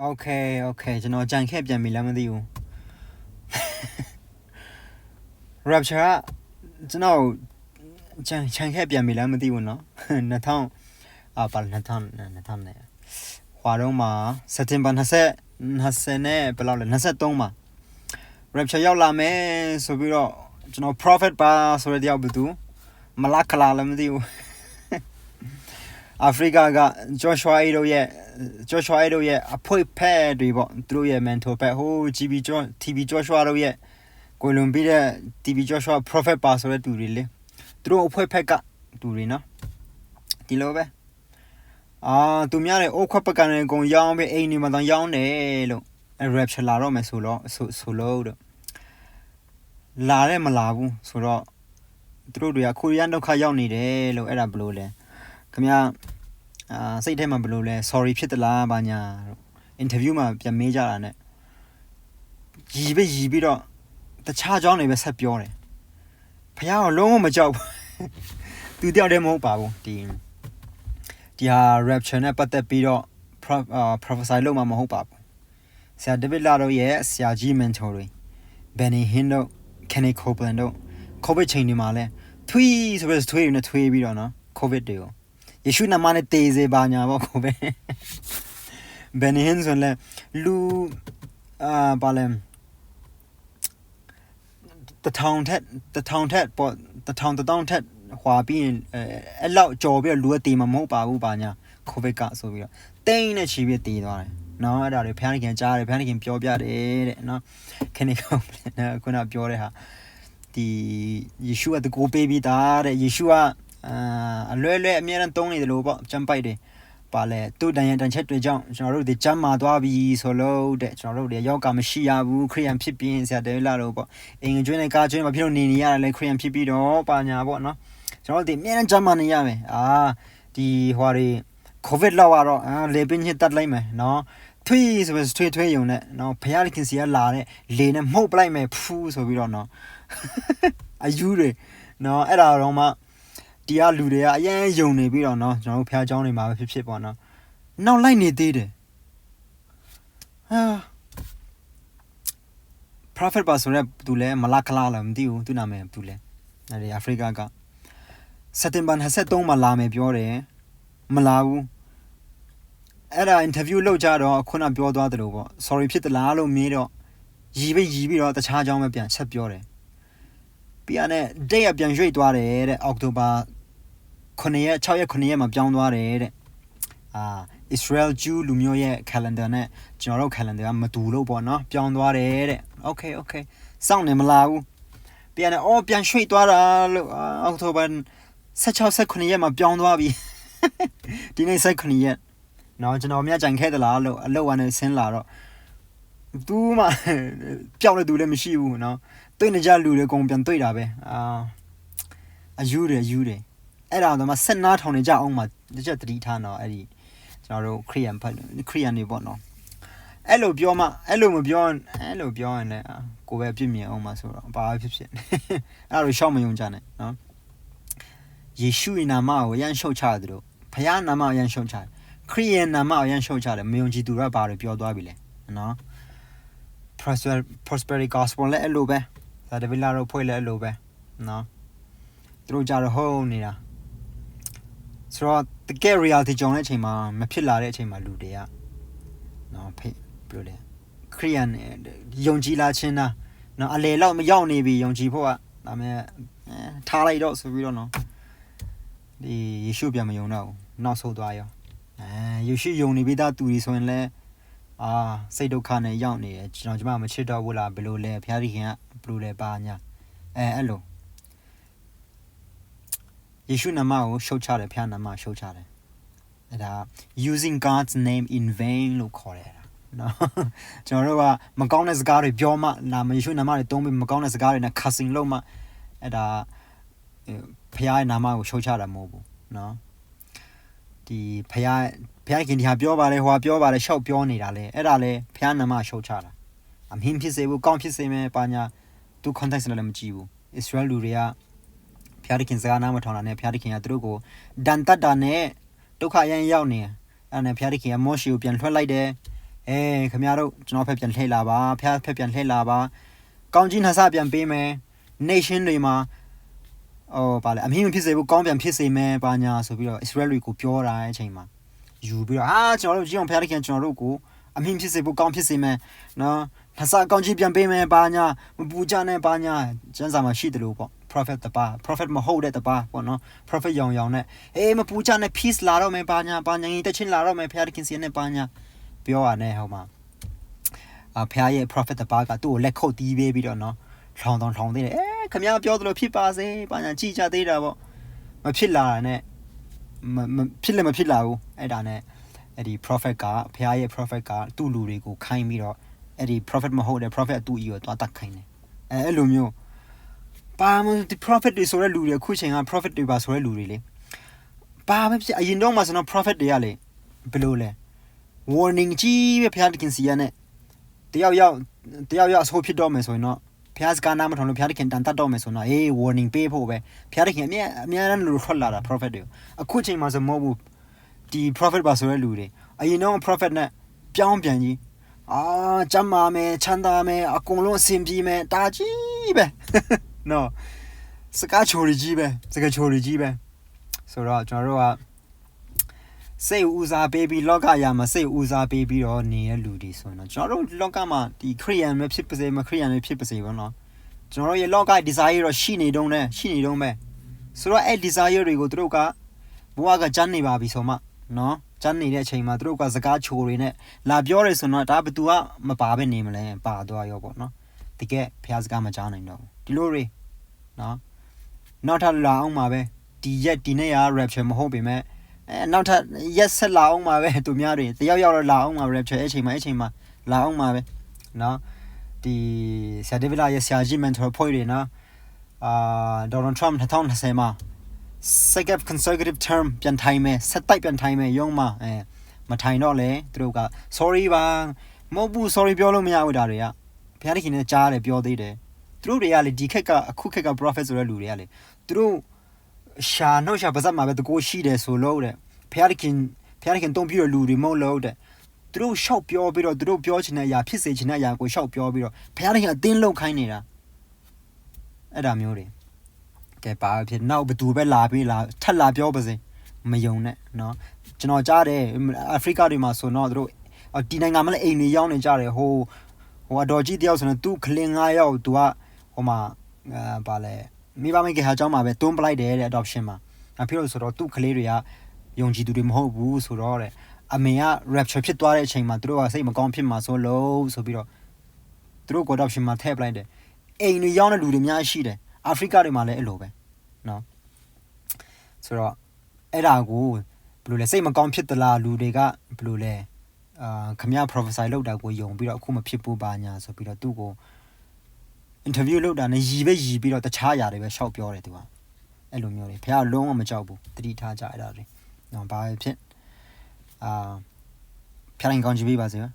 โอเคโอเคကျွန်တော်ကြံခဲ့ပြန်ပြီလားမသိဘူး rapture ကကျွန်တော်ကြံကြံခဲ့ပြန်ပြီလားမသိဘူးเนาะ2000အာပါ2000 2000နဲ့ဟွာတော့မှာစက်တင်ဘာ20 20နဲ့ဘယ်လောက်လဲ23မှာ rapture ရောက်လာမယ်ဆိုပြီးတော့ကျွန်တော် prophet ပါဆိုတဲ့တယောက်ဘယ်သူမလာကလာလည်းမသိဘူး အာဖရိကကဂျော့ရှွာအီတို့ရဲ့ဂျော့ရှွာအီတို့ရဲ့အဖွေဖက်တွေပေါ့သူတို့ရဲ့ mentor ဖက်ဟို GB ဂျော့ TV ဂျော့ရှွာတို့ရဲ့ကိုလွန်ပြီးတဲ့ TV ဂျော့ရှွာ prophet ပါဆိုတဲ့သူတွေလေသူတို့အဖွေဖက်ကသူတွေနော်ဒီလိုပဲအာသူများတဲ့အိုးခွက်ပကန်တွေအကုန်ရောင်းပြီးအိမ်နေမှာတော့ရောင်းတယ်လို့အဲ rapture လာတော့မယ်ဆိုတော့ဆိုဆိုလို့တော့လာတယ်မလာဘူးဆိုတော့သူတို့တွေကကိုရီးယားဒုက္ခရောက်နေတယ်လို့အဲ့ဒါဘယ်လိုလဲခင်ဗျာ အာစိတ်ထဲမှာဘယ်လိုလဲ sorry ဖြစ်သလားဘာညာတော့ interview မှာပြန်မေးကြတာ ਨੇ ရီပဲရီပြီးတော့တခြားကြောင်းတွေပဲဆက်ပြောတယ်ဖះကလုံးဝမကြောက်ဘူးသူတယောက်တည်းမဟုတ်ပါဘူးဒီဒီဟာ rapture နဲ့ပတ်သက်ပြီးတော့ pro- အာ prophesy လုပ်မှာမဟုတ်ပါဘူးဆရာ David လာတော့ရဲ့ဆရာကြီး mentor တွေ Benny Hinn တို့ Kenny Copeland တို့ covid ချိန်တွေမှာလဲထွီးဆိုပြီးထွေးနေထွေးပြီးတော့နော် covid တွေကို ယေရှုနာမနဲ့တေးစေပါညာပေါ့ကိုပဲဘယ်နေဟင်းဆိုလဲလူအာပါလဲတထောင်ထက်တထောင်ထက်ပေါ့တထောင်တထောင်ထက်ဟွာပြီးရင်အဲအဲ့လောက်ကြော်ပြီးတော့လူကတေးမှာမဟုတ်ပါဘူးပါညာကိုဗစ်ကဆိုပြီးတော့တိန်းနဲ့ချီပြီးတေးသွားတယ်နော်အဲ့ဒါတွေဖျားခင်ကြားတယ်ဖျားခင်ပြောပြတယ်တဲ့နော်ခဏကောခုနပြောတဲ့ဟာဒီယေရှုကတကိုပေးပြီးသားတဲ့ယေရှုက အာအလွဲလွဲအမြဲတမ်းသုံးနေတယ်လို့ပေါ့ကြမ်းပိုက်တယ်ပါလေသူ့တန်ရန်တန်ချက်တွေကြောင့်ကျွန်တော်တို့ဒီကြမ်းမာသွားပြီဆိုလို့တဲ့ကျွန်တော်တို့တွေယောက်ကမရှိရဘူးခရိယန်ဖြစ်ပြီးဆရာတဲလာလို့ပေါ့အင်္ဂကျွင်းနဲ့ကာကျွင်းမဖြစ်လို့နေနေရတယ်လေခရိယန်ဖြစ်ပြီးတော့ပါညာပေါ့နော်ကျွန်တော်တို့ဒီအမြဲတမ်းကြမ်းမာနေရမယ်အာဒီဟွာတွေကိုဗစ်လောက်ကတော့အာလေပင်းညစ်တတ်လိုက်မယ်နော်ထွေးဆိုပြီးထွေးထွေးယုံနဲ့နော်ဖယားခင်စီကလာတဲ့လေနဲ့မှုတ်ပလိုက်မယ်ဖူးဆိုပြီးတော့နော်အယူတွေနော်အဲ့ဒါတော့မှ ဒီကလူတွေကအရင်ယုံနေပြီးတော့เนาะကျွန်တော်တို့ဖျားเจ้าတွေမှာပဲဖြစ်ဖြစ်ပေါ့เนาะနောက်လိုက်နေသေးတယ်ဟာ prophet ပါဆိုတော့သူလဲမလာကလာလားမသိဘူးသူနာမည်သူလဲအဲဒီအာဖရိကကစက်တင်ဘာ23မှာလာမယ်ပြောတယ်မလာဘူးအဲ့ဒါ interview လုပ်ကြတော့ခုနပြောသွားတယ်လို့ပေါ့ sorry ဖြစ်သလားလို့မေးတော့ရီပဲရီပြီးတော့တခြားเจ้าပဲပြန်ချက်ပြောတယ် ပြီးရတဲ့ date ကပြန်ရွှေ့သွားတယ်တဲ့အောက်တိုဘာ9ရက်6ရက်9ရက်မှာပြောင်းသွားတယ်တဲ့အာ Israel Jew လူမျိုးရဲ့ calendar နဲ့ကျွန်တော်တို့ calendar ကမတူလို့ပေါ့နော်ပြောင်းသွားတယ်တဲ့ Okay okay စောင့်နေမလားဘူးပြန်တယ်အော်ပြန်ရွှေ့သွားတာလို့အောက်တိုဘာ16 19ရက်မှာပြောင်းသွားပြီဒီနေ့19ရက်နော်ကျွန်တော်မြတ်ကြံခဲ့သလားလို့အလောက်ကနေဆင်းလာတော့သူမှပျောက်တဲ့သူလည်းမရှိဘူးနော် တွေ့နေကြလူတွေအကုန်ပြန်တွေ့တာပဲအာအယူတယ်အယူတယ်အဲ့ဒါတော့မှဆက်နာထောင်နေကြအောင်မှတစ်ချက်သတိထားတော့အဲ့ဒီကျွန်တော်တို့ခရီးယန်ဖတ်ခရီးယန်နေပေါ့နော်အဲ့လိုပြောမှအဲ့လိုမပြောအဲ့လိုပြောရင်လည်းအာကိုပဲပြစ်မြင်အောင်မှဆိုတော့ဘာဖြစ်ဖြစ်အဲ့လိုရှောက်မယုံကြနဲ့နော်ယေရှုရဲ့နာမကိုရန်ရှုတ်ချတယ်လို့ဖခင်နာမကိုရန်ရှုတ်ချတယ်ခရီးယန်နာမကိုရန်ရှုတ်ချတယ်မယုံကြည်သူကဘာလို့ပြောသွားပြီလဲနော် prosper prosperity gospel လည်းအဲ့လိုပဲ ဒါဒဗီလာတို့ဖွဲ့လည်းအဲ့လိုပဲနော်သူတို့ကြတော့ဟုတ်နေတာဆိုတော့တကယ် reality ကြောင်တဲ့အချိန်မှာမဖြစ်လာတဲ့အချိန်မှာလူတွေကနော်ဖိဘယ်လိုလဲခရိယန်ယုံကြည်လာခြင်းနာနော်အလေလောက်မရောက်နေပြီယုံကြည်ဖို့ကဒါမဲ့ထားလိုက်တော့ဆိုပြီးတော့နော်ဒီယေရှုပြန်မယုံတော့ဘူးနောက်ဆုံးသွားရောအဲယေရှုယုံနေပြီးသားသူတွေဆိုရင်လည်းအာစိတ်ဒုက္ခနဲ့ရောက်နေတယ်ကျွန်တော်ကျမမချစ်တော့ဘူးလားဘယ်လိုလဲဖျားသခင်က ဘယ်လိုလဲပါညာအဲအဲ့လိုယေရှုနာမကိုရှုတ်ချတယ်ဖျားနာမရှုတ်ချတယ်အဲ့ဒါ using God's name in vain လို့ခေါ်တယ်နော်ကျွန်တော်တို့ကမကောင်းတဲ့စကားတွေပြောမှနာမယေရှုနာမတွေသုံးပြီးမကောင်းတဲ့စကားတွေနဲ့ cussing လုပ်မှအဲ့ဒါဖျားရဲ့နာမကိုရှုတ်ချတာမဟုတ်ဘူးနော်ဒီဖျားဖျားခင်ဒီဟာပြောပါလေဟိုဟာပြောပါလေရှောက်ပြောနေတာလေအဲ့ဒါလေဖျားနာမရှုတ်ချတာအမင်းဖြစ်စေဘူးကောင်းဖြစ်စေမယ်ပါညာ သူ context နဲ့လည်းမကြည့်ဘူး Israel လူတွေကဖျားခင်စကားနားမထောင်တာနဲ့ဖျားခင်ကသူတို့ကိုဒန်တတ်တာနဲ့ဒုက္ခရန်ရောက်နေအဲ့နဲ့ဖျားခင်ကမောရှေကိုပြန်လွှတ်လိုက်တယ်အဲခင်ဗျားတို့ကျွန်တော်ဖက်ပြန်လှည့်လာပါဖျားဖက်ပြန်လှည့်လာပါကောင်းကြီးနှဆပြန်ပေးမယ် nation တွေမှာဟိုဗာလေအမြင့်မဖြစ်စေဘူးကောင်းပြန်ဖြစ်စေမယ်ဘာညာဆိုပြီးတော့ Israel တွေကိုပြောတာအချိန်မှာယူပြီးတော့အာကျွန်တော်တို့ကြည့်အောင်ဖျားတခင်ကျွန်တော်တို့ကိုအမြင့်ဖြစ်စေဖို့ကောင်းဖြစ်စေမယ်နော် နှဆကောင်းကြီးပြန်ပေးမယ်ဘာညာမပူကြနဲ့ဘာညာကျမ်းစာမှာရှိတယ်လို့ပေါ့ prophet တပါ prophet မဟုတ်တဲ့တပါပေါ့နော် prophet ရောင်ရောင်နဲ့အေးမပူကြနဲ့ peace လာတော့မယ်ဘာညာဘာညာရင်တချင်းလာတော့မယ်ဖျားတခင်စီနဲ့ဘာညာပြောရနဲ့ဟိုမှာအဖျားရဲ့ prophet တပါကသူ့ကိုလက်ခုပ်တီးပေးပြီးတော့နော်ထောင်တောင်ထောင်သေးတယ်အဲခမရပြောသလိုဖြစ်ပါစေဘာညာကြည်ကြသေးတာပေါ့မဖြစ်လာတာနဲ့မမဖြစ်လည်းမဖြစ်လာဘူးအဲ့ဒါနဲ့အဲ့ဒီ prophet ကဖျားရဲ့ prophet ကသူ့လူတွေကိုခိုင်းပြီးတော့ အဲ့ဒီ prophet မဟုတ်တဲ့ prophet အတူကြီးကိုတွားတတ်ခိုင်းတယ်အဲအဲ့လိုမျိုးပါမဒီ prophet တွေဆိုတဲ့လူတွေအခုချိန်က prophet တွေပါဆိုတဲ့လူတွေလေပါမဖြစ်အရင်တော့မှဆိုတော့ prophet တွေကလေဘယ်လိုလဲ warning ကြီးပဲဖျားတခင်စီရနဲ့တယောက်ယောက်တယောက်ယောက်အဆိုးဖြစ်တော့မယ်ဆိုရင်တော့ဖျားစကားနားမထောင်လို့ဖျားတခင်တန်တတ်တော့မယ်ဆိုတော့အေး warning ပေးဖို့ပဲဖျားတခင်အမြဲအများနဲ့လူထွက်လာတာ prophet တွေအခုချိန်မှာဆိုမဟုတ်ဘူးဒီ prophet ပါဆိုတဲ့လူတွေအရင်တော့ prophet နဲ့ပြောင်းပြန်ကြီး အာကျမ်းမာမယ်ချမ်းသာမယ်အကုန်လုံးအဆင်ပြေမယ်တာကြီးပဲနော်စကားချိုရီကြီးပဲစကားချိုရီကြီးပဲဆိုတော့ကျွန်တော်တို့ကစိတ်ဦးစားပေးပြီးလောကရာမှာစိတ်ဦးစားပေးပြီးတော့နေတဲ့လူတွေဆိုရင်တော့ကျွန်တော်တို့လောကမှာဒီခရိယန်ပဲဖြစ်ပါစေမခရိယန်ပဲဖြစ်ပါစေဘောနော်ကျွန်တော်တို့ရဲ့လောက desire တော့ရှိနေတုံးနဲ့ရှိနေတုံးပဲဆိုတော့အဲ့ desire တွေကိုသူတို့ကဘဝကကြမ်းနေပါပြီဆိုမှနော် ကြမ်းနေတဲ့အချိန်မှာသူတို့ကစကားချိုတွေနဲ့လာပြောတယ်ဆိုတော့ဒါဘယ်သူကမပါပဲနေမလဲပါတော့ရောပေါ့နော်တကယ်ဖះစကားမကြားနိုင်တော့ဘူးဒီလိုတွေနော်နောက်ထပ်လာအောင်မှာပဲဒီရက်ဒီနေ့က rapture မဟုတ်ပေမဲ့အဲနောက်ထပ်ရက်ဆက်လာအောင်မှာပဲသူများတွေတယောက်ယောက်တော့လာအောင်မှာ rapture အဲ့ချိန်မှာအဲ့ချိန်မှာလာအောင်မှာပဲနော်ဒီဆရာဒေးဗစ်လာရဲ့ဆရာကြီး mentor ဖွဲ့တွေနော်အာဒေါ်နယ်ထရမ့်2020မှာ second consecutive term ပြန်ထိုင်မယ်ဆက်တိုက်ပြန်ထိုင်မယ်ရုံးမှာအဲမထိုင်တော့လေသူတို့က sorry ပါမဟုတ်ဘူး sorry ပြောလို့မရဘူးဒါတွေကဘုရားသခင်နဲ့ကြားတယ်ပြောသေးတယ်သူတို့တွေကလေဒီခက်ကအခုခက်က prophet ဆိုတဲ့လူတွေကလေသူတို့ရှာနှုတ်ရှာပါဇက်မှာပဲတကိုးရှိတယ်ဆိုလို့တဲ့ဖျားခင်ဖျားခင်တုံးပြတဲ့လူတွေမဟုတ်လို့တဲ့သူတို့ရှောက်ပြောပြီးတော့သူတို့ပြောချင်တဲ့အရာဖြစ်စေချင်တဲ့အရာကိုရှောက်ပြောပြီးတော့ဖျားခင်အတင်းလုံခိုင်းနေတာအဲ့ဒါမျိုးတွေ ကဲပါဖြစ်နောက်ဘသူပဲလာပြီးလာထပ်လာပြောပါစေမယုံနဲ့เนาะကျွန်တော်ကြားတယ်အာဖရိကတွေမှာဆိုတော့သူတို့ဒီနိုင်ငံမှာလည်းအိမ်တွေရောက်နေကြတယ်ဟိုဟိုအတော်ကြီးတယောက်ဆိုတော့သူ့ကလင်၅ယောက်သူက ဟိုမှာအာဗာလဲမိဘမိခင်ဟာအကြောင်းမှာပဲတွန်းပလိုက်တယ်တဲ့ adoption မှာအဖြစ်လို့ဆိုတော့သူ့ကလေးတွေကယုံကြည်သူတွေမဟုတ်ဘူးဆိုတော့တဲ့အမေက rapture ဖြစ်သွားတဲ့အချိန်မှာသူတို့ကစိတ်မကောင်းဖြစ်မှာဆိုလို့ဆိုပြီးတော့သူတို့က adoption မှာထည့်ပလိုက်တယ်အိမ်တွေရောက်တဲ့လူတွေအများကြီးရှိတယ် အာဖရိကတွေမှာလည်းအဲ့လိုပဲနော်ဆိုတော့အဲ့ဒါကိုဘယ်လိုလဲစိတ်မကောင်းဖြစ်သလားလူတွေကဘယ်လိုလဲအာခမရ professor လောက်တာကိုယုံပြီးတော့အခုမဖြစ်ဘူးပါညာဆိုပြီးတော့သူ့ကို interview လောက်တာနဲ့ရီပဲရီပြီးတော့တခြားຢာတွေပဲရှောက်ပြောတယ်သူကအဲ့လိုမျိုးတွေဖះလုံးဝမကြောက်ဘူးတတိထားကြအဲ့ဒါတွေနော်ဘာဖြစ်အာဖះရင်ကောင်းကြည့်ပေးပါစေပါ